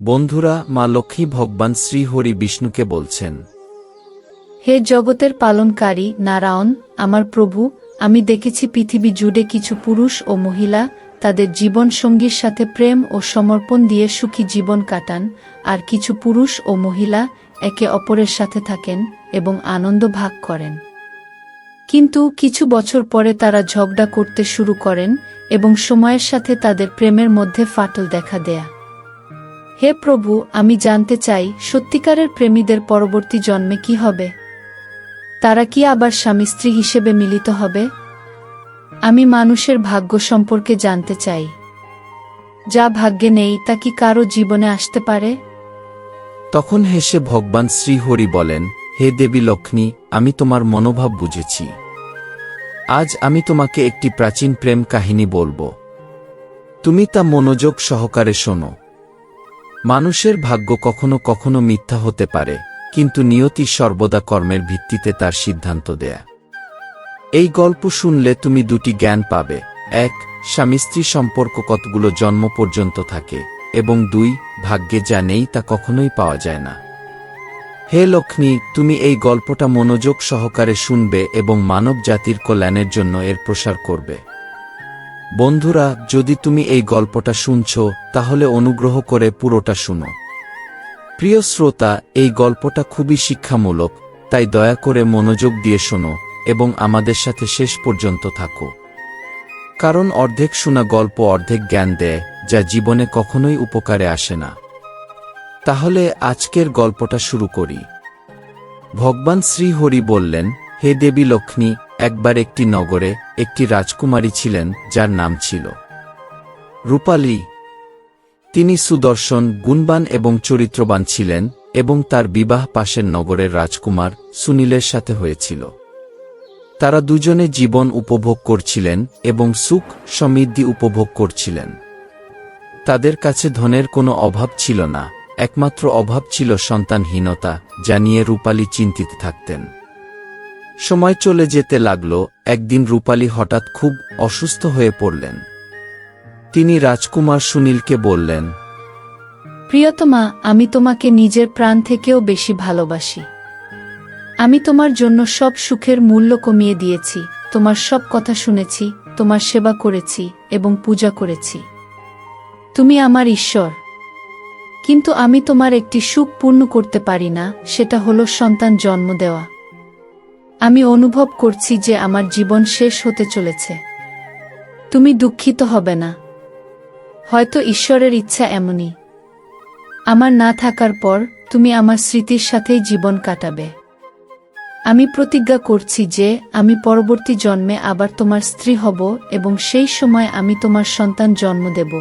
বন্ধুরা, মা লক্ষ্মী ভগবান শ্রীহরি বিষ্ণুকে বলছেন, হে জগতের পালনকারী নারায়ণ, আমার প্রভু, আমি দেখেছি পৃথিবী জুড়ে কিছু পুরুষ ও মহিলা তাদের জীবন সঙ্গীর সাথে প্রেম ও সমর্পণ দিয়ে সুখী জীবন কাটান, আর কিছু পুরুষ ও মহিলা একে অপরের সাথে থাকেন এবং আনন্দ ভাগ করেন। কিন্তু কিছু বছর পরে তারা ঝগড়া করতে শুরু করেন এবং সময়ের সাথে তাদের প্রেমের মধ্যে ফাটল দেখা দেয়া। হে প্রভু, আমি জানতে চাই, সত্যিকারের প্রেমীদের পরবর্তী জন্মে কি হবে? তারা কি আবার স্বামী স্ত্রী হিসেবে মিলিত হবে? আমি মানুষের ভাগ্য সম্পর্কে জানতে চাই। যা ভাগ্যে নেই, তা কি কারও জীবনে আসতে পারে? তখন হেসে ভগবান শ্রীহরি বলেন, হে দেবী লক্ষ্মী, আমি তোমার মনোভাব বুঝেছি। আজ আমি তোমাকে একটি প্রাচীন প্রেম কাহিনী বলব। তুমি তা মনোযোগ সহকারে শোনো। মানুষের ভাগ্য কখনো কখনো মিথ্যা হতে পারে, কিন্তু নিয়তি সর্বদা কর্মের ভিত্তিতে তার সিদ্ধান্ত দেয়া। এই গল্প শুনলে তুমি দুটি জ্ঞান পাবে, এক, স্বামী স্ত্রী সম্পর্ক কতগুলো জন্ম পর্যন্ত থাকে, এবং দুই, ভাগ্যে যা নেই তা কখনোই পাওয়া যায় না। হে লক্ষ্মী, তুমি এই গল্পটা মনোযোগ সহকারে শুনবে এবং মানব জাতির কল্যাণের জন্য এর প্রসার করবে। বন্ধুরা, যদি তুমি এই গল্পটা শুনছ, তাহলে অনুগ্রহ করে পুরোটা শুনো। প্রিয় শ্রোতা, এই গল্পটা খুবই শিক্ষামূলক, তাই দয়া করে মনোযোগ দিয়ে শোনো এবং আমাদের সাথে শেষ পর্যন্ত থাকো। কারণ অর্ধেক শোনা গল্প অর্ধেক জ্ঞান দেয়, যা জীবনে কখনোই উপকারে আসে না। তাহলে আজকের গল্পটা শুরু করি। ভগবান শ্রীহরি বললেন, হে দেবী লক্ষ্মী, একবার একটি নগরে একটি রাজকুমারী ছিলেন, যার নাম ছিল রূপালী। তিনি সুদর্শন, গুণবান এবং চরিত্রবান ছিলেন এবং তার বিবাহ পাশের নগরের রাজকুমার সুনীলের সাথে হয়েছিল। তারা দুজনে জীবন উপভোগ করছিলেন এবং সুখ সমৃদ্ধি উপভোগ করছিলেন। তাদের কাছে ধনের কোনো অভাব ছিল না, একমাত্র অভাব ছিল সন্তানহীনতা, যা নিয়ে রূপালী চিন্তিত থাকতেন। সময় চলে যেতে লাগল, একদিন রূপালী হঠাৎ খুব অসুস্থ হয়ে পড়লেন। তিনি রাজকুমার সুনীলকে বললেন, প্রিয়তমা, আমি তোমাকে নিজের প্রাণ থেকেও বেশি ভালোবাসি। আমি তোমার জন্য সব সুখের মূল্য কমিয়ে দিয়েছি, তোমার সব কথা শুনেছি, তোমার সেবা করেছি এবং পূজা করেছি। তুমি আমার ঈশ্বর। কিন্তু আমি তোমার একটি সুখ পূর্ণ করতে পারি না, সেটা হলো সন্তান জন্ম দেওয়া। আমি অনুভব করছি যে আমার জীবন শেষ হতে চলেছে। তুমি দুঃখিত হবে না। হয়তো ঈশ্বরের ইচ্ছা এমনই। আমার না থাকার পর তুমি আমার স্মৃতির সাথেই জীবন কাটাবে। আমি প্রতিজ্ঞা করছি যে আমি পরবর্তী জন্মে আবার তোমার স্ত্রী হব এবং সেই সময় আমি তোমার সন্তান জন্ম দেব।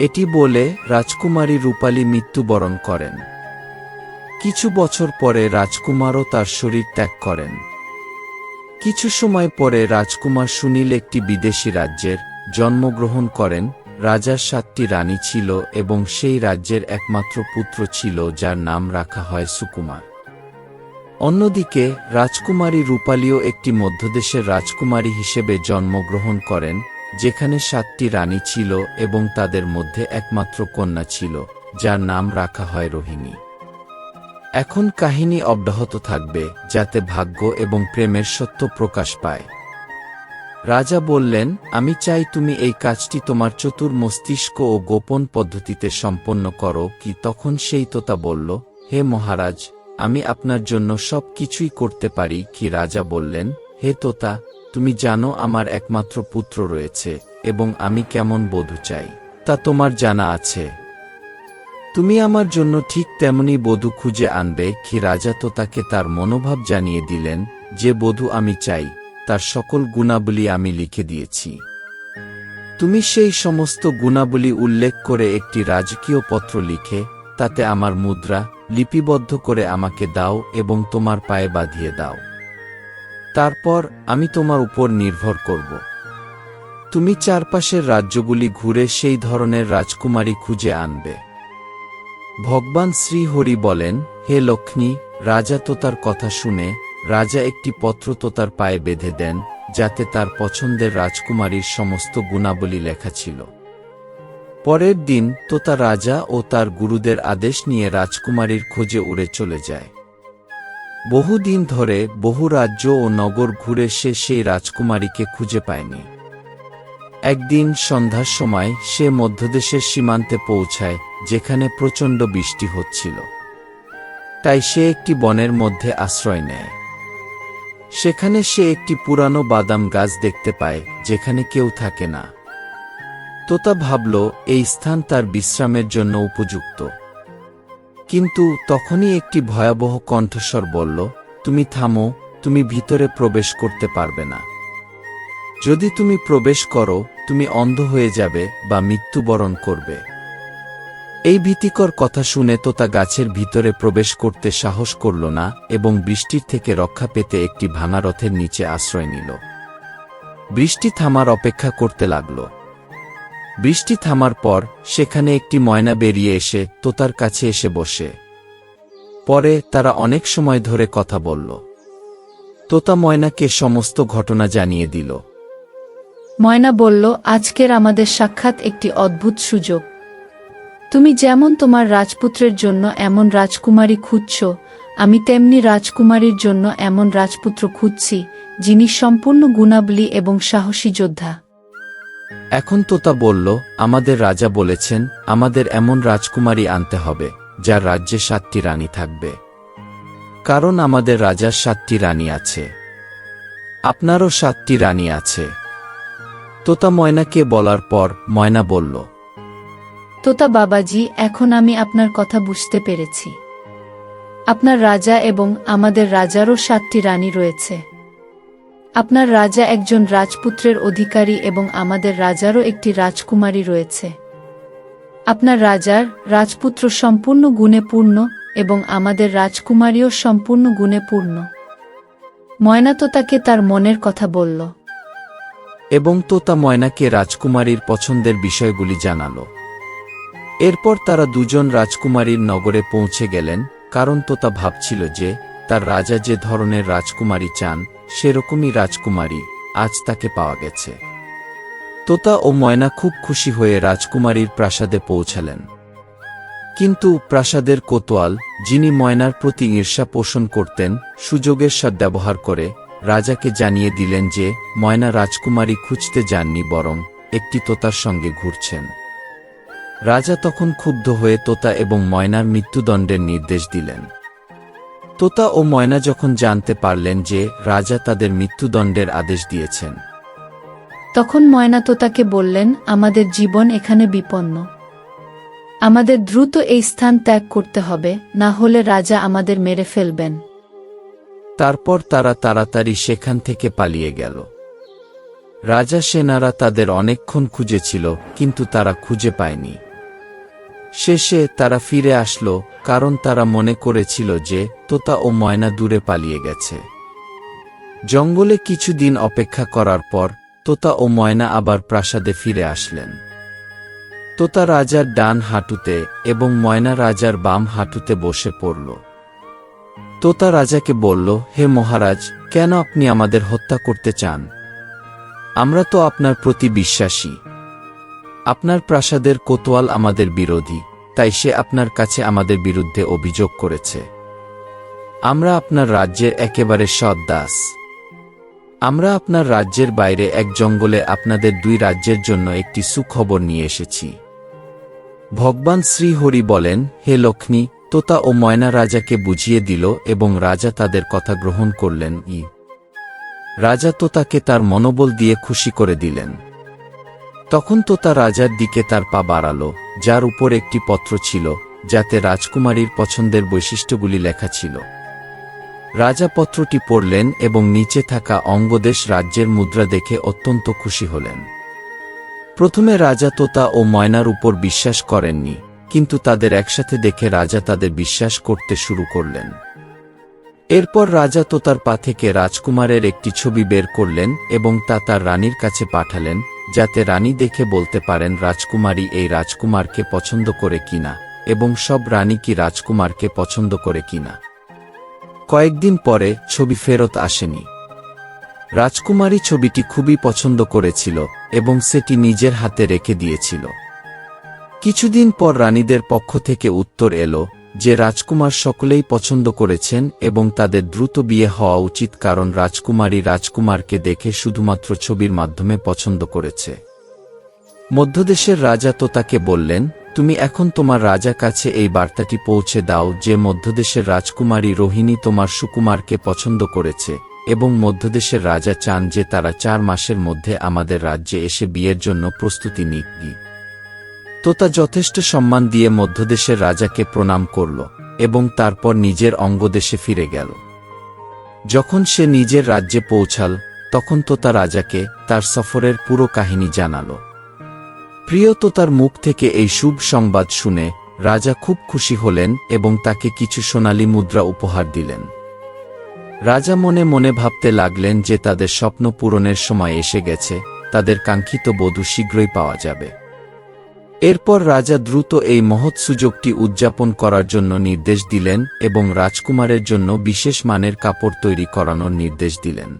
এটি বলে রাজকুমারী রূপালী মৃত্যুবরণ করেন। কিছু বছর পরে রাজকুমারও তার শরীর ত্যাগ করেন। কিছু সময় পরে রাজকুমার সুনীল একটি বিদেশি রাজ্যের জন্মগ্রহণ করেন। রাজার সাতটি রানী ছিল এবং সেই রাজ্যের একমাত্র পুত্র ছিল, যার নাম রাখা হয় সুকুমার। অন্যদিকে, রাজকুমারী রূপালীও একটি মধ্যদেশের রাজকুমারী হিসেবে জন্মগ্রহণ করেন, যেখানে সাতটি রানী ছিল এবং তাদের মধ্যে একমাত্র কন্যা ছিল, যার নাম রাখা হয় রোহিণী। এখন কাহিনী অব্যাহত থাকবে, যাতে ভাগ্য এবং প্রেমের সত্য প্রকাশ পায়। রাজা বললেন, আমি চাই তুমি এই কাজটি তোমার চতুর মস্তিষ্ক ও গোপন পদ্ধতিতে সম্পন্ন করো। কি তখন সেই তোতা বলল, হে মহারাজ, আমি আপনার জন্য সব কিছুই করতে পারি। কি রাজা বললেন, হে তোতা, তুমি জানো আমার একমাত্র পুত্র রয়েছে এবং আমি কেমন বধূ চাই। তা তোমার জানা আছে। তুমি আমার জন্য ঠিক তেমনি বধূ খুঁজে আনবে, কি রাজা তো তাকে তার মনোভাব জানিয়ে দিলেন, যে বধূ আমি চাই, তার সকল গুণাবলী আমি লিখে দিয়েছি। তুমি সেই সমস্ত গুণাবলী উল্লেখ করে একটি রাজকীয় পত্র লিখে, তাতে আমার মুদ্রা লিপিবদ্ধ করে আমাকে দাও এবং তোমার পায়ে বাঁধিয়ে দাও। তারপর আমি তোমার উপর নির্ভর করব। তুমি চারপাশের রাজ্যগুলি ঘুরে সেই ধরনের রাজকুমারী খুঁজে আনবে। ভগবান শ্রীহরি বলেন, হে লক্ষ্মী, রাজা তো তার কথা শুনে, রাজা একটি পত্র তো তার পায়ে বেঁধে দেন, যাতে তার পছন্দের রাজকুমারীর সমস্ত গুণাবলী লেখা ছিল। পরের দিন তোতা রাজা ও তার গুরুদের আদেশ নিয়ে রাজকুমারীর খোঁজে উড়ে চলে যায়। বহুদিন ধরে বহু রাজ্য ও নগর ঘুরে সে সেই রাজকুমারীকে খুঁজে পায়নি। একদিন সন্ধ্যার সময় সে মধ্যদেশের সীমান্তে পৌঁছায়, যেখানে প্রচণ্ড বৃষ্টি হচ্ছিল। তাই সে একটি বনের মধ্যে আশ্রয় নেয়। সেখানে সে একটি পুরানো বাদাম গাছ দেখতে পায়, যেখানে কেউ থাকে না। তোতা ভাবল, এই স্থান তার বিশ্রামের জন্য উপযুক্ত। কিন্তু তখনই একটি ভয়াবহ কণ্ঠস্বর বলল, তুমি থামো, তুমি ভিতরে প্রবেশ করতে পারবে না। যদি তুমি প্রবেশ করো তুমি অন্ধ হয়ে যাবে বা মৃত্যুবরণ করবে। এই ভীতিকর কথা শুনে তোতা গাছের ভিতরে প্রবেশ করতে সাহস করল না এবং বৃষ্টির থেকে রক্ষা পেতে একটি ভাঙা রথের নিচে আশ্রয় নিল। বৃষ্টি থামার অপেক্ষা করতে লাগল। বৃষ্টি থামার পর সেখানে একটি ময়না বেরিয়ে এসে তোতার কাছে এসে বসে। পরে তারা অনেক সময় ধরে কথা বলল। তোতা ময়নাকে সমস্ত ঘটনা জানিয়ে দিল। ময়না বলল, আজকের আমাদের সাক্ষাৎ একটি অদ্ভুত সুযোগ। তুমি যেমন তোমার রাজপুত্রের জন্য এমন রাজকুমারী খুঁজছ, আমি তেমনি রাজকুমারীর জন্য এমন রাজপুত্র খুঁজছি, যিনি সম্পূর্ণ গুণাবলী এবং সাহসী যোদ্ধা। এখন তোতা বলল, আমাদের রাজা বলেছেন, আমাদের এমন রাজকুমারী আনতে হবে, যার রাজ্যে সাতটি রানী থাকবে। কারণ আমাদের রাজার সাতটি রানী আছে। আপনারও সাতটি রানী আছে। তোতা ময়নাকে বলার পর ময়না বলল, তোতা বাবাজি, এখন আমি আপনার কথা বুঝতে পেরেছি। আপনার রাজা এবং আমাদের রাজারও সাতটি রানী রয়েছে। আপনার রাজা একজন রাজপুত্রের অধিকারী এবং আমাদের রাজারও একটি রাজকুমারী রয়েছে। আপনার রাজার রাজপুত্র সম্পূর্ণ গুণে পূর্ণ এবং আমাদের রাজকুমারীও সম্পূর্ণ গুণে পূর্ণ। ময়না তো তাকে তার মনের কথা বলল এবং তোতা ময়নাকে রাজকুমারীর পছন্দের বিষয়গুলি জানালো। এরপর তারা দুজন রাজকুমারীর নগরে পৌঁছে গেলেন, কারণ তোতা ভাবছিল যে, তার রাজা যে ধরনের রাজকুমারী চান, সেরকমই রাজকুমারী আজ তাকে পাওয়া গেছে। তোতা ও ময়না খুব খুশি হয়ে রাজকুমারীর প্রাসাদে পৌঁছালেন। কিন্তু প্রাসাদের কোতোয়াল, যিনি ময়নার প্রতি ঈর্ষা পোষণ করতেন, সুযোগের সদ্ব্যবহার করে রাজাকে জানিয়ে দিলেন যে, ময়না রাজকুমারী খুঁজতে যাননি বরং একটি তোতার সঙ্গে ঘুরছেন। রাজা তখন ক্ষুব্ধ হয়ে তোতা এবং ময়নার মৃত্যুদণ্ডের নির্দেশ দিলেন। তোতা ও ময়না যখন জানতে পারলেন যে রাজা তাদের মৃত্যুদণ্ডের আদেশ দিয়েছেন। তখন ময়না তোতাকে বললেন, আমাদের জীবন এখানে বিপন্ন। আমাদের দ্রুত এই স্থান ত্যাগ করতে হবে, না হলে রাজা আমাদের মেরে ফেলবেন। তারপর তারা তাড়াতাড়ি সেখান থেকে পালিয়ে গেল। রাজা সেনারা তাদের অনেকক্ষণ খুঁজেছিল, কিন্তু তারা খুঁজে পায়নি। শেষে তারা ফিরে আসলো, কারণ তারা মনে করেছিল যে, তোতা ও ময়না দূরে পালিয়ে গেছে। জঙ্গলে কিছুদিন অপেক্ষা করার পর, তোতা ও ময়না আবার প্রাসাদে ফিরে আসলেন। তোতা রাজার ডান হাঁটুতে এবং ময়না রাজার বাম হাঁটুতে বসে পড়ল। তোতা রাজাকে বলল, হে মহারাজ, কেন আপনি আমাদের হত্যা করতে চান? আমরা তো আপনার প্রতি বিশ্বাসী। আপনার প্রাসাদের কোতোয়াল আমাদের বিরোধী, তাই সে আপনার কাছে আমাদের বিরুদ্ধে অভিযোগ করেছে। আমরা আপনার রাজ্যের একেবারে সৎ দাস। আমরা আপনার রাজ্যের বাইরে এক জঙ্গলে আপনাদের দুই রাজ্যের জন্য একটি সুখবর নিয়ে এসেছি। ভগবান শ্রীহরি বলেন, হে লক্ষ্মী তোতা ও ময়না রাজাকে বুঝিয়ে দিল এবং রাজা তাদের কথা গ্রহণ করলেন ই। রাজা তোতাকে তার মনোবল দিয়ে খুশি করে দিলেন। তখন তোতা রাজার দিকে তার পা বাড়াল, যার উপর একটি পত্র ছিল, যাতে রাজকুমারীর পছন্দের বৈশিষ্ট্যগুলি লেখা ছিল। রাজা পত্রটি পড়লেন এবং নিচে থাকা অঙ্গদেশ রাজ্যের মুদ্রা দেখে অত্যন্ত খুশি হলেন। প্রথমে রাজা তোতা ও ময়নার উপর বিশ্বাস করেননি কিন্তু তাদের একসাথে দেখে রাজা তাদের বিশ্বাস করতে শুরু করলেন। এরপর রাজা তোতার পা থেকে রাজকুমারের একটি ছবি বের করলেন এবং তা তার রানীর কাছে পাঠালেন, যাতে রানী দেখে বলতে পারেন রাজকুমারী এই রাজকুমারকে পছন্দ করে কিনা, এবং সব রানী কি রাজকুমারকে পছন্দ করে কিনা। কয়েকদিন পরে ছবি ফেরত আসেনি। রাজকুমারী ছবিটি খুবই পছন্দ করেছিল এবং সেটি নিজের হাতে রেখে দিয়েছিল। কিছুদিন পর রানীদের পক্ষ থেকে উত্তর এলো যে রাজকুমার সকলেই পছন্দ করেছেন এবং তাদের দ্রুত বিয়ে হওয়া উচিত কারণ রাজকুমারী রাজকুমারকে দেখে শুধুমাত্র ছবির মাধ্যমে পছন্দ করেছে। মধ্যদেশের রাজা তো তাকে বললেন, তুমি এখন তোমার রাজা কাছে এই বার্তাটি পৌঁছে দাও যে মধ্যদেশের রাজকুমারী রোহিণী তোমার সুকুমারকে পছন্দ করেছে এবং মধ্যদেশের রাজা চান যে তারা চার মাসের মধ্যে আমাদের রাজ্যে এসে বিয়ের জন্য প্রস্তুতি নিক। তোতা যথেষ্ট সম্মান দিয়ে মধ্যদেশের রাজাকে প্রণাম করল, এবং তারপর নিজের অঙ্গদেশে ফিরে গেল। যখন সে নিজের রাজ্যে পৌঁছাল, তখন তোতা রাজাকে তার সফরের পুরো কাহিনী জানালো। প্রিয় তোতার মুখ থেকে এই শুভ সংবাদ শুনে রাজা খুব খুশি হলেন এবং তাকে কিছু সোনালী মুদ্রা উপহার দিলেন। রাজা মনে মনে ভাবতে লাগলেন যে তাদের স্বপ্ন পূরণের সময় এসে গেছে, তাদের কাঙ্ক্ষিত বধূ শীঘ্রই পাওয়া যাবে। এরপর রাজা দ্রুত এই মহৎ সুযোগটি উদযাপন করার জন্য নির্দেশ দিলেন এবং রাজকুমারের জন্য বিশেষ মানের কাপড় তৈরি করানোর নির্দেশ দিলেন।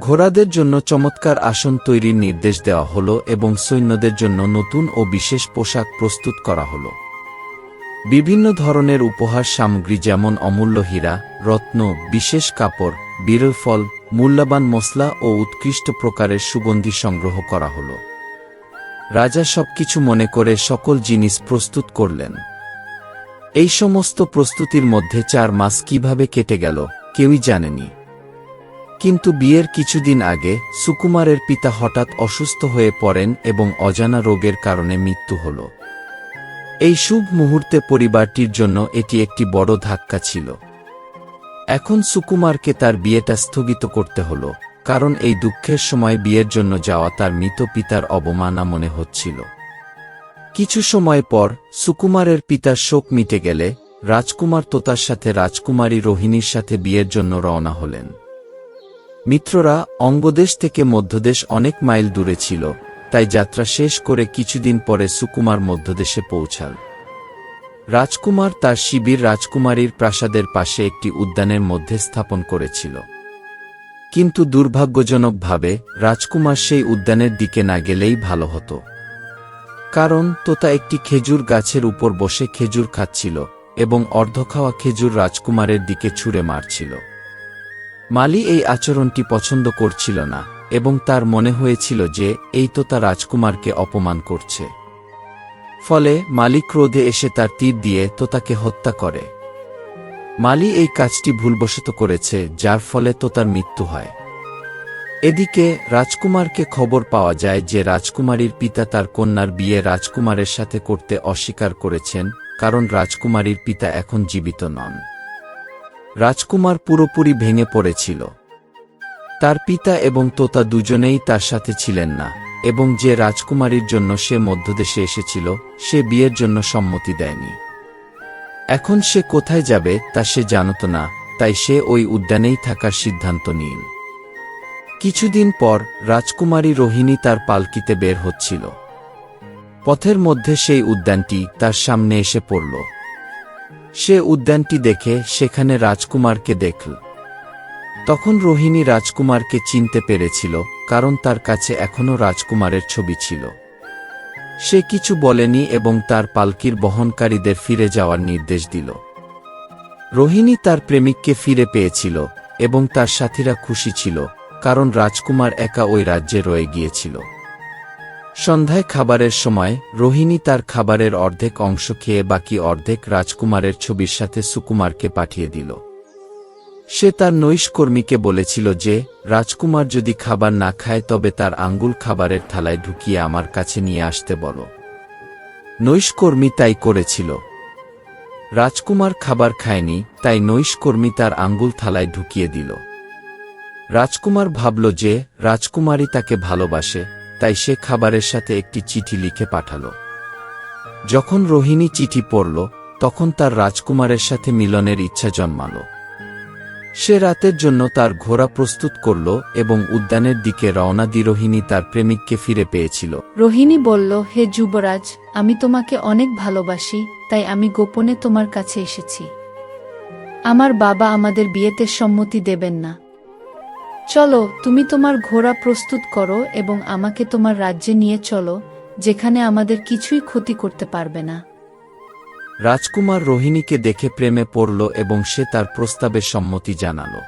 ঘোড়াদের জন্য চমৎকার আসন তৈরির নির্দেশ দেওয়া হল এবং সৈন্যদের জন্য নতুন ও বিশেষ পোশাক প্রস্তুত করা হল। বিভিন্ন ধরনের উপহার সামগ্রী যেমন অমূল্য হীরা, রত্ন, বিশেষ কাপড়, বিরল ফল, মূল্যবান মশলা ও উৎকৃষ্ট প্রকারের সুগন্ধি সংগ্রহ করা হল। রাজা সবকিছু মনে করে সকল জিনিস প্রস্তুত করলেন। এই সমস্ত প্রস্তুতির মধ্যে চার মাস কীভাবে কেটে গেল, কেউই জানেনি। কিন্তু বিয়ের কিছুদিন আগে সুকুমারের পিতা হঠাৎ অসুস্থ হয়ে পড়েন এবং অজানা রোগের কারণে মৃত্যু হল। এই শুভ মুহূর্তে পরিবারটির জন্য এটি একটি বড় ধাক্কা ছিল। এখন সুকুমারকে তার বিয়েটা স্থগিত করতে হল। কারণ এই দুঃখের সময় বিয়ের জন্য যাওয়া তার মৃত পিতার অবমানা মনে হচ্ছিল। কিছু সময় পর, সুকুমারের পিতার শোক মিটে গেলে, রাজকুমার তোতার সাথে রাজকুমারী রোহিণীর সাথে বিয়ের জন্য রওনা হলেন। মিত্ররা অঙ্গদেশ থেকে মধ্যদেশ অনেক মাইল দূরে ছিল, তাই যাত্রা শেষ করে কিছুদিন পরে সুকুমার মধ্যদেশে পৌঁছাল রাজকুমার তার শিবির রাজকুমারীর প্রাসাদের পাশে একটি উদ্যানের মধ্যে স্থাপন করেছিল। কিন্তু দুর্ভাগ্যজনকভাবে, রাজকুমার সেই উদ্যানের দিকে না গেলেই ভালো হতো। কারণ, তোতা একটি খেজুর গাছের উপর বসে খেজুর খাচ্ছিল, এবং অর্ধখাওয়া খেজুর রাজকুমারের দিকে ছুঁড়ে মারছিল। মালি এই আচরণটি পছন্দ করছিল না, এবং তার মনে হয়েছিল যে, এই তোতা রাজকুমারকে অপমান করছে। ফলে মালি ক্রোধে এসে তার তীর দিয়ে তোতাকে হত্যা করে। মালি এই কাজটি ভুলবশত করেছে, যার ফলে তো তার মৃত্যু হয়। এদিকে, রাজকুমারকে খবর পাওয়া যায় যে রাজকুমারীর পিতা তার কন্যার বিয়ে রাজকুমারের সাথে করতে অস্বীকার করেছেন, কারণ রাজকুমারীর পিতা এখন জীবিত নন। রাজকুমার পুরোপুরি ভেঙে পড়েছিল। তার পিতা এবং তোতা দুজনেই তার সাথে ছিলেন না, এবং যে রাজকুমারীর জন্য সে মধ্যদেশে এসেছিল, সে বিয়ের জন্য সম্মতি দেয়নি। এখন সে কোথায় যাবে তা সে জানত না, তাই সে ওই উদ্যানেই থাকার সিদ্ধান্ত নিন কিছুদিন পর রাজকুমারী রোহিণী তার পালকিতে বের হচ্ছিল। পথের মধ্যে সেই উদ্যানটি তার সামনে এসে পড়ল। সে উদ্যানটি দেখে সেখানে রাজকুমারকে দেখল। তখন রোহিণী রাজকুমারকে চিনতে পেরেছিল, কারণ তার কাছে এখনও রাজকুমারের ছবি ছিল। সে কিছু বলেনি এবং তার পালকির বহনকারীদের ফিরে যাওয়ার নির্দেশ দিল। রোহিণী তার প্রেমিককে ফিরে পেয়েছিল এবং তার সাথীরা খুশি ছিল, কারণ রাজকুমার একা ওই রাজ্যে রয়ে গিয়েছিল। সন্ধ্যায় খাবারের সময়, রোহিণী তার খাবারের অর্ধেক অংশ খেয়ে বাকি অর্ধেক রাজকুমারের ছবির সাথে সুকুমারকে পাঠিয়ে দিল। সে তার নৈশকর্মীকে বলেছিল যে, রাজকুমার যদি খাবার না খায় তবে তার আঙ্গুল খাবারের থালায় ঢুকিয়ে আমার কাছে নিয়ে আসতে বলো। নৈশকর্মী তাই করেছিল। রাজকুমার খাবার খায়নি, তাই নৈশকর্মী তার আঙ্গুল থালায় ঢুকিয়ে দিল। রাজকুমার ভাবল যে রাজকুমারী তাকে ভালোবাসে, তাই সে খাবারের সাথে একটি চিঠি লিখে পাঠাল। যখন রোহিণী চিঠি পড়ল, তখন তার রাজকুমারের সাথে মিলনের ইচ্ছা জন্মাল। সে রাতের জন্য তার ঘোড়া প্রস্তুত করল এবং উদ্যানের দিকে রওনা দি রোহিণী তার প্রেমিককে ফিরে পেয়েছিল। রোহিণী বলল, হে যুবরাজ, আমি তোমাকে অনেক ভালোবাসি, তাই আমি গোপনে তোমার কাছে এসেছি। আমার বাবা আমাদের বিয়েতে সম্মতি দেবেন না। চলো, তুমি তোমার ঘোড়া প্রস্তুত করো এবং আমাকে তোমার রাজ্যে নিয়ে চলো, যেখানে আমাদের কিছুই ক্ষতি করতে পারবে না। রাজকুমার রোহিণীকে দেখে প্রেমে পড়ল এবং সে তার প্রস্তাবে সম্মতি জানাল।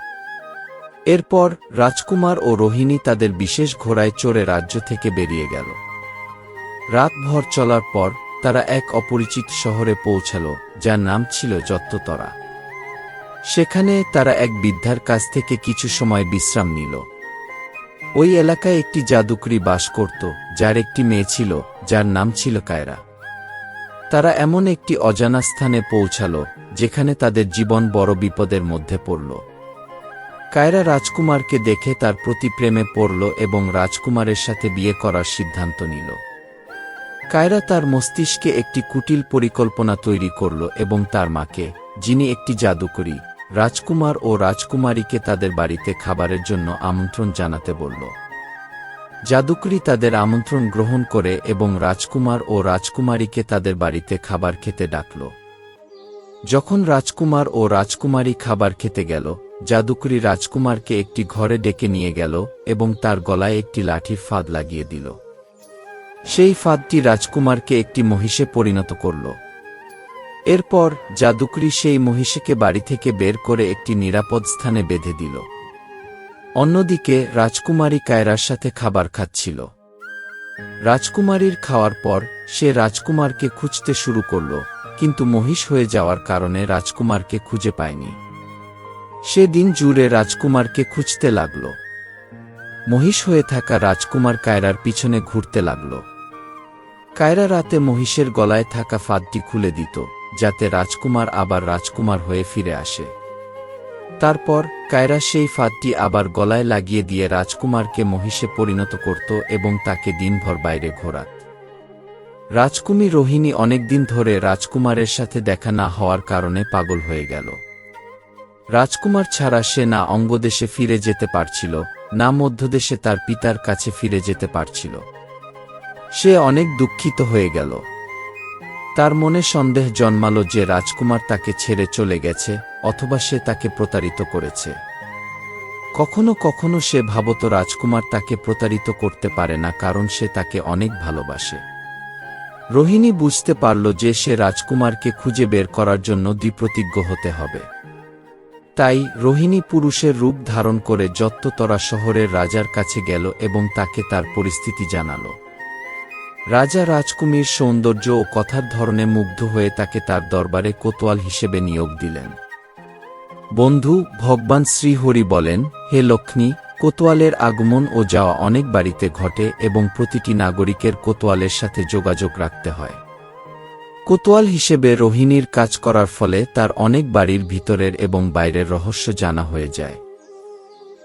এরপর রাজকুমার ও রোহিণী তাদের বিশেষ ঘোড়ায় চড়ে রাজ্য থেকে বেরিয়ে গেল। রাতভর চলার পর তারা এক অপরিচিত শহরে পৌঁছাল, যার নাম ছিল যত্ততরা। সেখানে তারা এক বৃদ্ধার কাছ থেকে কিছু সময় বিশ্রাম নিল। ওই এলাকায় একটি জাদুকরি বাস করত, যার একটি মেয়ে ছিল, যার নাম ছিল কায়রা। তারা এমন একটি অজানা স্থানে পৌঁছাল, যেখানে তাদের জীবন বড় বিপদের মধ্যে পড়ল। কায়রা রাজকুমারকে দেখে তার প্রতি প্রেমে পড়ল এবং রাজকুমারের সাথে বিয়ে করার সিদ্ধান্ত নিল। কায়রা তার মস্তিষ্কে একটি কুটিল পরিকল্পনা তৈরি করল এবং তার মাকে, যিনি একটি জাদুকরী, রাজকুমার ও রাজকুমারীকে তাদের বাড়িতে খাবারের জন্য আমন্ত্রণ জানাতে বলল। জাদুকরি তাদের আমন্ত্রণ গ্রহণ করে এবং রাজকুমার ও রাজকুমারীকে তাদের বাড়িতে খাবার খেতে ডাকল। যখন রাজকুমার ও রাজকুমারী খাবার খেতে গেল, জাদুকরি রাজকুমারকে একটি ঘরে ডেকে নিয়ে গেল এবং তার গলায় একটি লাঠির ফাঁদ লাগিয়ে দিল। সেই ফাঁদটি রাজকুমারকে একটি মহিষে পরিণত করল। এরপর জাদুকরি সেই মহিষীকে বাড়ি থেকে বের করে একটি নিরাপদ স্থানে বেঁধে দিল। অন্যদিকে রাজকুমারী কায়রার সাথে খাবার খাচ্ছিল। রাজকুমারীর খাওয়ার পর সে রাজকুমারকে খুঁজতে শুরু করল, কিন্তু মহিষ হয়ে যাওয়ার কারণে রাজকুমারকে খুঁজে পায়নি। সে দিন জুড়ে রাজকুমারকে খুঁজতে লাগল। মহিষ হয়ে থাকা রাজকুমার কায়রার পিছনে ঘুরতে লাগল। কায়রা রাতে মহিষের গলায় থাকা ফাঁদটি খুলে দিত, যাতে রাজকুমার আবার রাজকুমার হয়ে ফিরে আসে। তারপর কায়রা সেই ফাঁদটি আবার গলায় লাগিয়ে দিয়ে রাজকুমারকে মহিষে পরিণত করত এবং তাকে দিনভর বাইরে ঘোরাত রাজকুমি রোহিণী অনেকদিন ধরে রাজকুমারের সাথে দেখা না হওয়ার কারণে পাগল হয়ে গেল। রাজকুমার ছাড়া সে না অঙ্গদেশে ফিরে যেতে পারছিল, না মধ্যদেশে তার পিতার কাছে ফিরে যেতে পারছিল। সে অনেক দুঃখিত হয়ে গেল। তার মনে সন্দেহ জন্মালো যে রাজকুমার তাকে ছেড়ে চলে গেছে অথবা সে তাকে প্রতারিত করেছে। কখনো কখনো সে ভাবত রাজকুমার তাকে প্রতারিত করতে পারে না কারণ সে তাকে অনেক ভালোবাসে। রোহিণী বুঝতে পারল যে সে রাজকুমারকে খুঁজে বের করার জন্য দ্বিপ্রতিজ্ঞ হতে হবে। তাই রোহিণী পুরুষের রূপ ধারণ করে যত্ততরা শহরের রাজার কাছে গেল এবং তাকে তার পরিস্থিতি জানালো। রাজা রাজকুমির সৌন্দর্য ও কথার ধরনে মুগ্ধ হয়ে তাকে তার দরবারে কোতোয়াল হিসেবে নিয়োগ দিলেন। বন্ধু, ভগবান শ্রীহরি বলেন, হে লক্ষ্মী, কোতোয়ালের আগমন ও যাওয়া অনেক বাড়িতে ঘটে এবং প্রতিটি নাগরিকের কোতোয়ালের সাথে যোগাযোগ রাখতে হয়। কোতোয়াল হিসেবে রোহিণীর কাজ করার ফলে তার অনেক বাড়ির ভিতরের এবং বাইরের রহস্য জানা হয়ে যায়।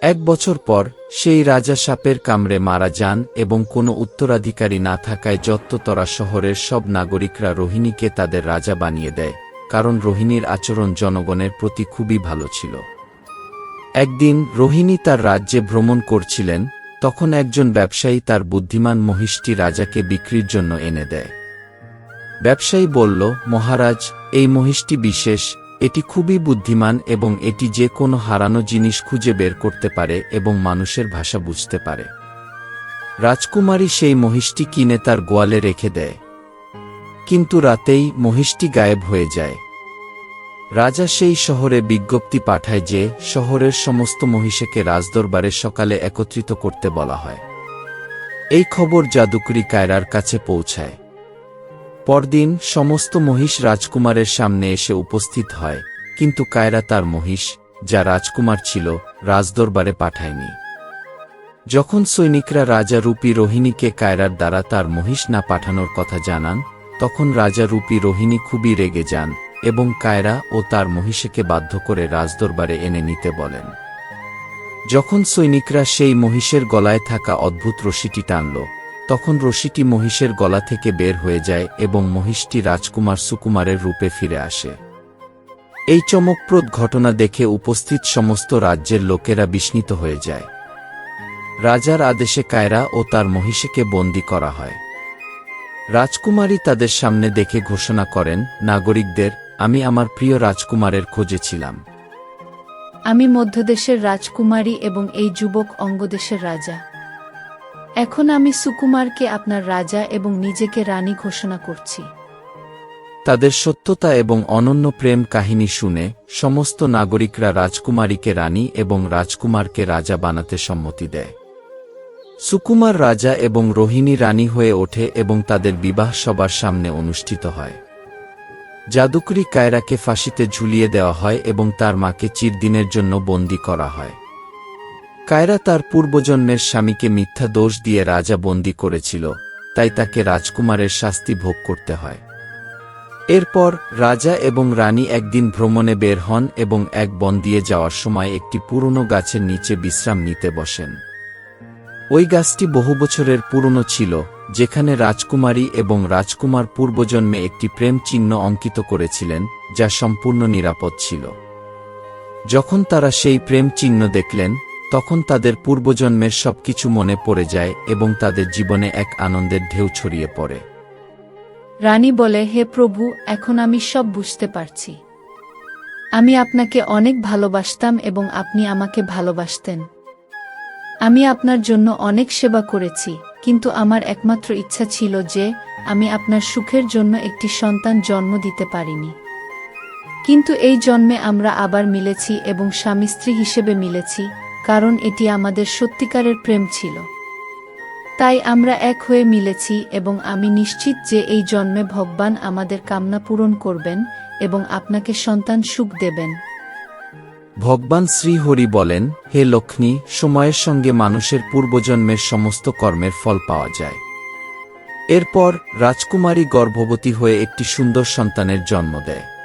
এক বছর পর, সেই রাজা সাপের কামড়ে মারা যান এবং কোনো উত্তরাধিকারী না থাকায় যত্ততরা শহরের সব নাগরিকরা রোহিণীকে তাদের রাজা বানিয়ে দেয়, কারণ রোহিণীর আচরণ জনগণের প্রতি খুবই ভালো ছিল। একদিন রোহিণী তার রাজ্যে ভ্রমণ করছিলেন, তখন একজন ব্যবসায়ী তার বুদ্ধিমান মহিষটি রাজাকে বিক্রির জন্য এনে দেয়। ব্যবসায়ী বলল, মহারাজ, এই মহিষটি বিশেষ এটি খুবই বুদ্ধিমান এবং এটি যে কোনো হারানো জিনিস খুঁজে বের করতে পারে এবং মানুষের ভাষা বুঝতে পারে। রাজকুমারী সেই মহিষটি কিনে তার গোয়ালে রেখে দেয়। কিন্তু রাতেই মহিষটি গায়েব হয়ে যায়। রাজা সেই শহরে বিজ্ঞপ্তি পাঠায় যে শহরের সমস্ত মহিষেকে রাজদরবারে সকালে একত্রিত করতে বলা হয়। এই খবর জাদুকরি কায়রার কাছে পৌঁছায়। পরদিন সমস্ত মহিষ রাজকুমারের সামনে এসে উপস্থিত হয়, কিন্তু কায়রা তার মহিষ, যা রাজকুমার ছিল, রাজদরবারে পাঠায়নি। যখন সৈনিকরা রাজা রূপী রোহিণীকে কায়রার দ্বারা তার মহিষ না পাঠানোর কথা জানান, তখন রাজা রূপী রোহিণী খুবই রেগে যান এবং কায়রা ও তার মহিষেকে বাধ্য করে রাজদরবারে এনে নিতে বলেন। যখন সৈনিকরা সেই মহিষের গলায় থাকা অদ্ভুত রশিটি টানল তখন রশিটি মহিষের গলা থেকে বের হয়ে যায় এবং মহিষটি রাজকুমার সুকুমারের রূপে ফিরে আসে। এই চমকপ্রদ ঘটনা দেখে উপস্থিত সমস্ত রাজ্যের লোকেরা বিস্মিত হয়ে যায়। রাজার আদেশে কায়রা ও তার মহিষীকে বন্দী করা হয়। রাজকুমারী তাদের সামনে দেখে ঘোষণা করেন, নাগরিকদের, আমি আমার প্রিয় রাজকুমারের খোঁজে ছিলাম আমি মধ্যদেশের রাজকুমারী এবং এই যুবক অঙ্গদেশের রাজা। এখন আমি সুকুমারকে আপনার রাজা এবং নিজেকে রানী ঘোষণা করছি। তাদের সত্যতা এবং অনন্য প্রেম কাহিনী শুনে সমস্ত নাগরিকরা রাজকুমারীকে রানী এবং রাজকুমারকে রাজা বানাতে সম্মতি দেয়। সুকুমার রাজা এবং রোহিণী রানী হয়ে ওঠে এবং তাদের বিবাহ সবার সামনে অনুষ্ঠিত হয়। জাদুকরি কায়রাকে ফাঁসিতে ঝুলিয়ে দেওয়া হয় এবং তার মাকে চিরদিনের জন্য বন্দী করা হয়। কায়রা তার পূর্বজন্মের স্বামীকে মিথ্যা দোষ দিয়ে রাজা বন্দী করেছিল, তাই তাকে রাজকুমারের শাস্তি ভোগ করতে হয়। এরপর রাজা এবং রানী একদিন ভ্রমণে বের হন এবং এক বন দিয়ে যাওয়ার সময় একটি পুরনো গাছের নিচে বিশ্রাম নিতে বসেন। ওই গাছটি বহু বছরের পুরনো ছিল, যেখানে রাজকুমারী এবং রাজকুমার পূর্বজন্মে একটি প্রেম চিহ্ন অঙ্কিত করেছিলেন, যা সম্পূর্ণ নিরাপদ ছিল। যখন তারা সেই প্রেম চিহ্ন দেখলেন তখন তাদের পূর্বজন্মের সবকিছু মনে পড়ে যায় এবং তাদের জীবনে এক আনন্দের ঢেউ ছড়িয়ে পড়ে। রানী বলে, হে প্রভু, এখন আমি সব বুঝতে পারছি। আমি আপনাকে অনেক ভালোবাসতাম এবং আপনি আমাকে ভালোবাসতেন। আমি আপনার জন্য অনেক সেবা করেছি, কিন্তু আমার একমাত্র ইচ্ছা ছিল যে আমি আপনার সুখের জন্য একটি সন্তান জন্ম দিতে পারিনি। কিন্তু এই জন্মে আমরা আবার মিলেছি এবং স্বামী স্ত্রী হিসেবে মিলেছি। কারণ এটি আমাদের সত্যিকারের প্রেম ছিল। তাই আমরা এক হয়ে মিলেছি এবং আমি নিশ্চিত যে এই জন্মে ভগবান আমাদের কামনা পূরণ করবেন এবং আপনাকে সন্তান সুখ দেবেন। ভগবান শ্রীহরি বলেন, হে লক্ষ্মী, সময়ের সঙ্গে মানুষের পূর্বজন্মের সমস্ত কর্মের ফল পাওয়া যায়। এরপর রাজকুমারী গর্ভবতী হয়ে একটি সুন্দর সন্তানের জন্ম দেয়।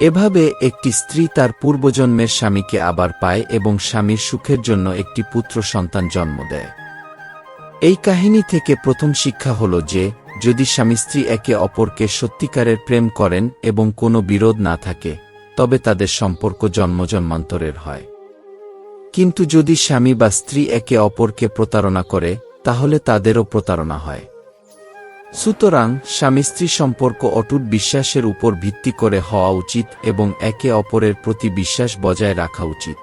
এভাবে একটি স্ত্রী তার পূর্বজন্মের স্বামীকে আবার পায় এবং স্বামীর সুখের জন্য একটি পুত্র সন্তান জন্ম দেয়। এই কাহিনী থেকে প্রথম শিক্ষা হল যে, যদি স্বামী স্ত্রী একে অপরকে সত্যিকারের প্রেম করেন এবং কোনো বিরোধ না থাকে, তবে তাদের সম্পর্ক জন্মজন্মান্তরের হয়। কিন্তু যদি স্বামী বা স্ত্রী একে অপরকে প্রতারণা করে, তাহলে তাদেরও প্রতারণা হয়। সুতরাং স্বামী স্ত্রী সম্পর্ক অটুট বিশ্বাসের উপর ভিত্তি করে হওয়া উচিত এবং একে অপরের প্রতি বিশ্বাস বজায় রাখা উচিত।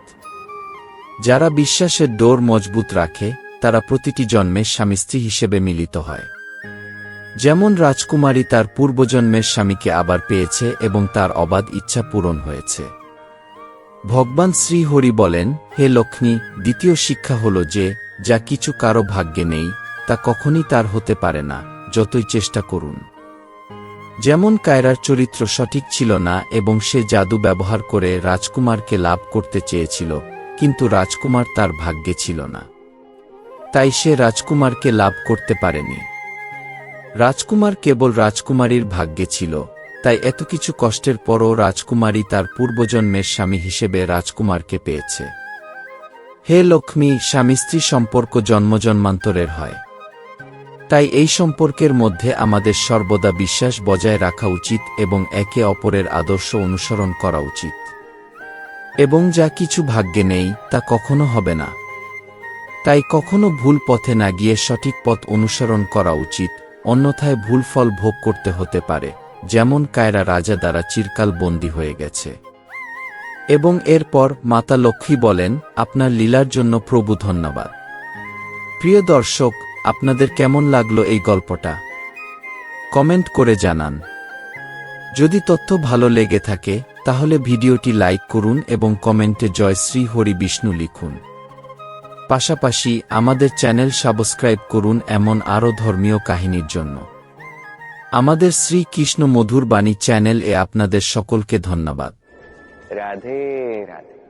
যারা বিশ্বাসের ডোর মজবুত রাখে, তারা প্রতিটি জন্মে স্বামী স্ত্রী হিসেবে মিলিত হয়। যেমন রাজকুমারী তার পূর্বজন্মের স্বামীকে আবার পেয়েছে এবং তার অবাধ ইচ্ছা পূরণ হয়েছে। ভগবান শ্রীহরি বলেন, হে লক্ষ্মী, দ্বিতীয় শিক্ষা হল যে, যা কিছু কারও ভাগ্যে নেই, তা কখনই তার হতে পারে না। যতই চেষ্টা করুন। যেমন কায়রার চরিত্র সঠিক ছিল না এবং সে জাদু ব্যবহার করে রাজকুমারকে লাভ করতে চেয়েছিল, কিন্তু রাজকুমার তার ভাগ্যে ছিল না। তাই সে রাজকুমারকে লাভ করতে পারেনি। রাজকুমার কেবল রাজকুমারীর ভাগ্যে ছিল, তাই এত কিছু কষ্টের পরও রাজকুমারী তার পূর্বজন্মের স্বামী হিসেবে রাজকুমারকে পেয়েছে। হে লক্ষ্মী স্বামী স্ত্রী সম্পর্ক জন্মজন্মান্তরের হয়। তাই এই সম্পর্কের মধ্যে আমাদের সর্বদা বিশ্বাস বজায় রাখা উচিত এবং একে অপরের আদর্শ অনুসরণ করা উচিত। এবং যা কিছু ভাগ্যে নেই, তা কখনো হবে না। তাই কখনো ভুল পথে না গিয়ে সঠিক পথ অনুসরণ করা উচিত, অন্যথায় ভুল ফল ভোগ করতে হতে পারে, যেমন কায়রা রাজা দ্বারা চিরকাল বন্দী হয়ে গেছে। এবং এরপর মাতা লক্ষ্মী বলেন, আপনার লীলার জন্য প্রভু ধন্যবাদ। প্রিয় দর্শক আপনাদের কেমন লাগল এই গল্পটা? কমেন্ট করে জানান। যদি তথ্য ভালো লেগে থাকে, তাহলে ভিডিওটি লাইক করুন এবং কমেন্টে জয় শ্রী হরি বিষ্ণু লিখুন। পাশাপাশি আমাদের চ্যানেল সাবস্ক্রাইব করুন এমন আরও ধর্মীয় কাহিনীর জন্য। আমাদের শ্রীকৃষ্ণ মধুর বাণী চ্যানেল এ আপনাদের সকলকে ধন্যবাদ। রাধে রাধে।